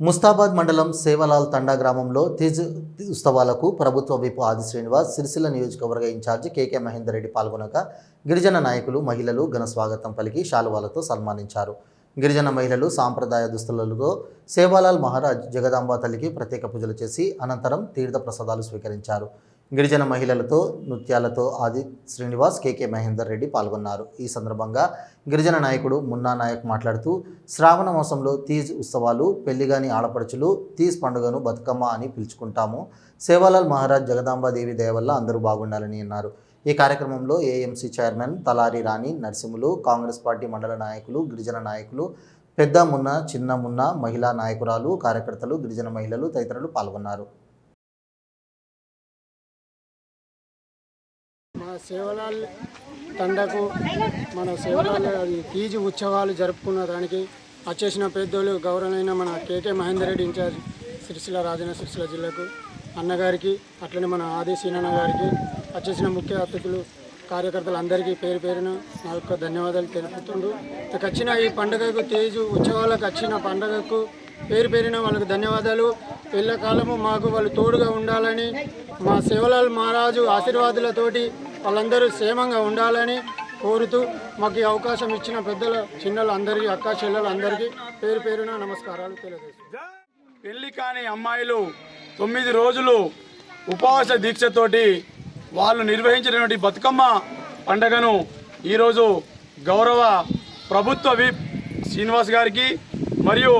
ముస్తాబాద్ మండలం సేవలాల్ తండా గ్రామంలో తీజ్ ఉత్సవాలకు ప్రభుత్వ విప్ ఆది శ్రీనివాస్ సిరిసిల్ల నియోజకవర్గ incharge K K Mahender Reddy పాల్గొనగా గిరిజన నాయకులు మహిళలు ఘన స్వాగతం పలికి శాలువాలతో సన్మానించారు. గిరిజన మహిళలు సాంప్రదాయ దుస్తులతో సేవాలాల్ మహారాజ్ జగదాంబ తల్లికి ప్రత్యేక పూజలు చేసి అనంతరం తీర్థ ప్రసాదాలు స్వీకరించారు. గిరిజన మహిళలతో నృత్యాలతో ఆది శ్రీనివాస్ కేకే మహేందర్ రెడ్డి పాల్గొన్నారు. ఈ సందర్భంగా గిరిజన నాయకుడు మున్నా నాయక్ మాట్లాడుతూ శ్రావణ మాసంలో తీజ్ ఉత్సవాలు పెళ్ళిగాని ఆడపడుచులు తీజ్ పండుగను బతుకమ్మ అని పిలుచుకుంటాము. సేవాలాల్ మహారాజ్ జగదాంబాదేవి దయ వల్ల అందరూ బాగుండాలని అన్నారు. ఈ కార్యక్రమంలో AMC chairman Talari Rani Narasimhulu Congress party మండల నాయకులు గిరిజన నాయకులు పెద్ద మున్న చిన్న మున్న మహిళా నాయకురాలు కార్యకర్తలు గిరిజన మహిళలు తదితరులు పాల్గొన్నారు. మా సేవలాల్ తండకు మన సేవలాల్ అది తీజి ఉత్సవాలు జరుపుకున్న దానికి వచ్చేసిన పెద్దోళ్ళు గౌరవమైన మన K K Mahender Reddy incharge Sircilla Rajanna Sircilla జిల్లాకు అన్నగారికి అట్లనే మన ఆది సీనన్న గారికి వచ్చేసిన ముఖ్య అతిథులు కార్యకర్తలు అందరికీ పేరు పేరున నా యొక్క ధన్యవాదాలు తెలుపుతుండు. వచ్చిన ఈ పండుగకు తేజు ఉత్సవాలకు వచ్చిన పండుగకు పేరు పేరిన వాళ్ళకు ధన్యవాదాలు. కాలము మాకు వాళ్ళు తోడుగా ఉండాలని మా శివలాల్ మహారాజు ఆశీర్వాదులతోటి వాళ్ళందరూ క్షేమంగా ఉండాలని కోరుతూ మాకు ఈ అవకాశం ఇచ్చిన పెద్దల చిన్నలు అందరికీ అక్క చెల్లెలు అందరికీ పేరు పేరున నమస్కారాలు తెలియజేస్తాను పెళ్ళి కాని అమ్మాయిలు తొమ్మిది రోజులు ఉపవాస దీక్షతోటి వాళ్ళు నిర్వహించినటువంటి బతుకమ్మ పండగను ఈరోజు గౌరవ ప్రభుత్వ విప్ శ్రీనివాస్ గారికి మరియు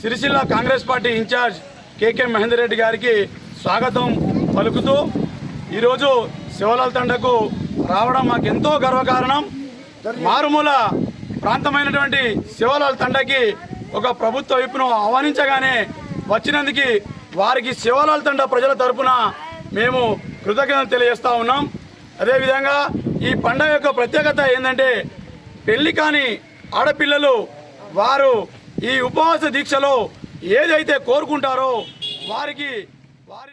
Sircilla Congress party incharge K K Mahender Reddy గారికి స్వాగతం పలుకుతూ ఈరోజు శివలాల్ తండకు రావడం మాకు ఎంతో గర్వకారణం. మారుమూల ప్రాంతమైనటువంటి శివలాల్ తండకి ఒక ప్రభుత్వ విప్పును ఆహ్వానించగానే వచ్చినందుకు వారికి శివలాల్ తండ ప్రజల తరపున మేము కృతజ్ఞతలు తెలియజేస్తూ ఉన్నాం. అదేవిధంగా ఈ పండగ యొక్క ప్రత్యేకత ఏంటంటే పెళ్ళి కాని ఆడపిల్లలు వారు ఈ ఉపవాస దీక్షలో ఏదైతే కోరుకుంటారో వారికి